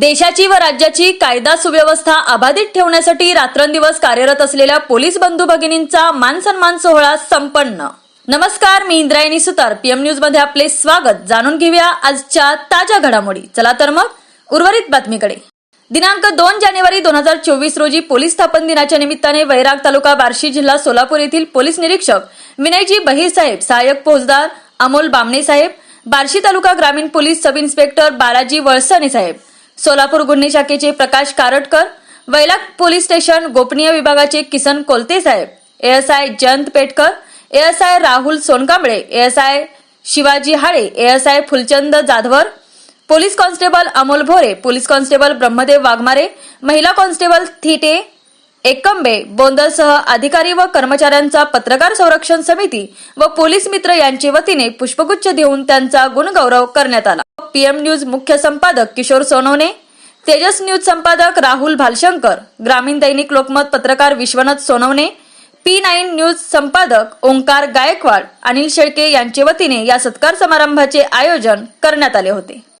देशाची व राज्याची कायदा सुव्यवस्था अबाधित ठेवण्यासाठी रात्रंदिवस कार्यरत असलेल्या पोलीस बंधू भगिनींचा मान सन्मान सोहळा संपन्न. नमस्कार मी इंद्रायणी सुतार. पीएम न्यूजमध्ये आपले स्वागत. जाणून घेऊया आजच्या ताज्या घडामोडी. चला तर मग उर्वरित बातमीकडे. दिनांक दोन जानेवारी दोन हजार चोवीस रोजी पोलीस स्थापन दिनाच्या निमित्ताने वैराग तालुका बार्शी जिल्हा सोलापूर येथील पोलीस निरीक्षक विनयजी बहीर साहेब सहाय्यक फौजदार अमोल बामणे साहेब बार्शी तालुका ग्रामीण police sub inspector Balaji Valasane साहेब सोलापूर गुन्हे शाखेचे प्रकाश कारटकर वैलाग पोलीस स्टेशन गोपनीय विभागाचे किसन कोलते साहेब ASI Jayant Petkar ASI Rahul Sonkamble ASI Shivaji Hale ASI Phulchand Jadhavar police constable Amol Bhore police constable Brahmadev Waghmare महिला कॉन्स्टेबल थिटे एकंबे बोंदरसह अधिकारी व कर्मचाऱ्यांचा पत्रकार संरक्षण समिती व पोलीस मित्र यांचे वतीने पुष्पगुच्छ देऊन त्यांचा गुणगौरव करण्यात आला. पीएम न्यूज मुख्य संपादक किशोर सोनवणे तेजस न्यूज संपादक राहुल भालशंकर ग्रामीण दैनिक लोकमत पत्रकार Vishwanath Sonawane P nine news संपादक ओंकार गायकवाड अनिल शेळके यांचे वतीने या सत्कार समारंभाचे आयोजन करण्यात आले होते.